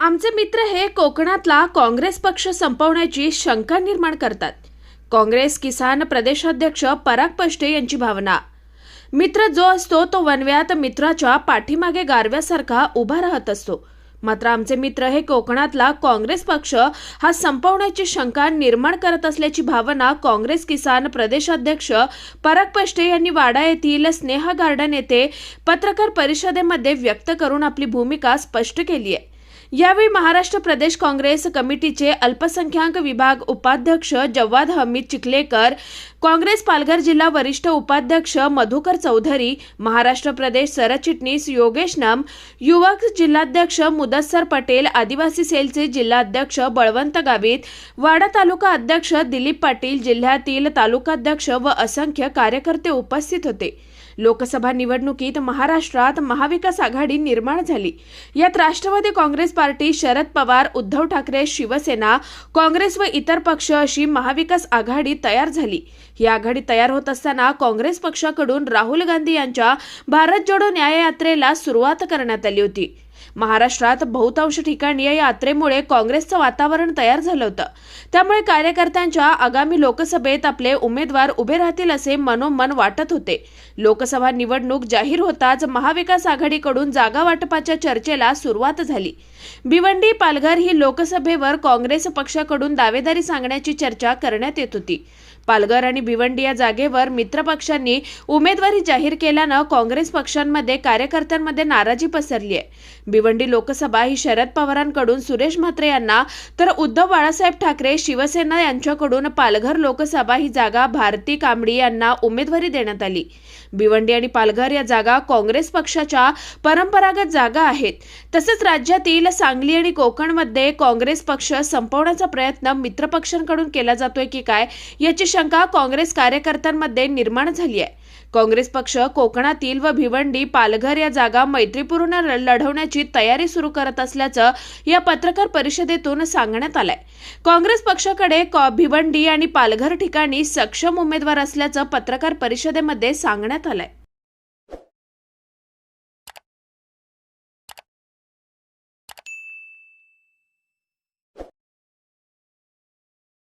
आमचे मित्र हे कोकणातला काँग्रेस पक्ष संपवण्याची शंका निर्माण करतात. काँग्रेस किसान प्रदेशाध्यक्ष पराग पष्टे यांची भावना. मित्र जो असतो तो वनव्यात मित्राच्या पाठीमागे गारव्यासारखा उभा राहत असतो. मात्र आमचे मित्र हे कोकणातला काँग्रेस पक्ष हा संपवण्याची शंका निर्माण करत असल्याची भावना काँग्रेस किसान प्रदेशाध्यक्ष पराग पष्टे यांनी वाडा येथील स्नेहा गार्डन येथे पत्रकार परिषदेमध्ये व्यक्त करून आपली भूमिका स्पष्ट केली आहे. यावेळी महाराष्ट्र प्रदेश काँग्रेस कमिटीचे अल्पसंख्याक विभाग उपाध्यक्ष जव्वाद हमीद चिखलेकर काँग्रेस पालघर जिल्हा वरिष्ठ उपाध्यक्ष मधुकर चौधरी महाराष्ट्र प्रदेश सरचिटणीस योगेश नम युवक जिल्हाध्यक्ष मुदस्सर पटेल आदिवासी सेलचे जिल्हाध्यक्ष बळवंत गावित वाडा तालुका अध्यक्ष दिलीप पाटील जिल्ह्यातील तालुकाध्यक्ष व असंख्य कार्यकर्ते उपस्थित होते. लोकसभा निवडणुकीत महाराष्ट्रात महाविकास आघाडी निर्माण झाली. यात Rashtrawadi Congress Party Sharad Pawar Uddhav Thackeray Shiv Sena Congress व इतर पक्ष अशी महाविकास आघाडी तयार झाली. ही आघाडी तयार होत असताना काँग्रेस पक्षाकडून राहुल गांधी यांच्या भारत जोडो न्याय यात्रेला सुरुवात करण्यात आली होती. महाराष्ट्रात बहुतांश ठिकाणी या यात्रेमुळे काँग्रेसचं वातावरण तयार झालं होतं. त्यामुळे कार्यकर्त्यांच्या आगामी लोकसभेत आपले उमेदवार उभे राहतील असे मनोमन वाटत होते. लोकसभा निवडणूक जाहीर होताच महाविकास आघाडीकडून जागा वाटपाच्या चर्चेला सुरुवात झाली. भिवंडी पालघर ही लोकसभेवर काँग्रेस पक्षाकडून दावेदारी सांगण्याची चर्चा करण्यात येत होती. पालघर आणि भिवंडी या जागेवर मित्र पक्षांनी उमेदवारी जाहीर केल्यानं काँग्रेस पक्षांमध्ये कार्यकर्त्यांमध्ये नाराजी पसरली आहे. भिवंडी लोकसभा ही शरद पवारांकडून सुरेश म्हात्रे यांना तर उद्धव बाळासाहेब ठाकरे शिवसेना यांच्याकडून पालघर लोकसभा ही जागा भारती कांबडी यांना उमेदवारी देण्यात आली. भिवंडी आणि पालघर या जागा काँग्रेस पक्षाच्या परंपरागत जागा आहेत. तसेच राज्यातील सांगली आणि कोकणमध्ये काँग्रेस पक्ष संपवण्याचा प्रयत्न मित्रपक्षांकडून केला जातोय की काय याची शंका काँग्रेस कार्यकर्त्यांमध्ये निर्माण झाली आहे. काँग्रेस पक्ष कोकणातील व भिवंडी पालघर या जागा मैत्रीपूर्ण ल- लढवण्याची तयारी सुरू करत असल्याचं या पत्रकार परिषदेतून सांगण्यात आलंय. काँग्रेस पक्षाकडे भिवंडी आणि पालघर ठिकाणी सक्षम उमेदवार असल्याचं पत्रकार परिषदेमध्ये सांगण्यात आलंय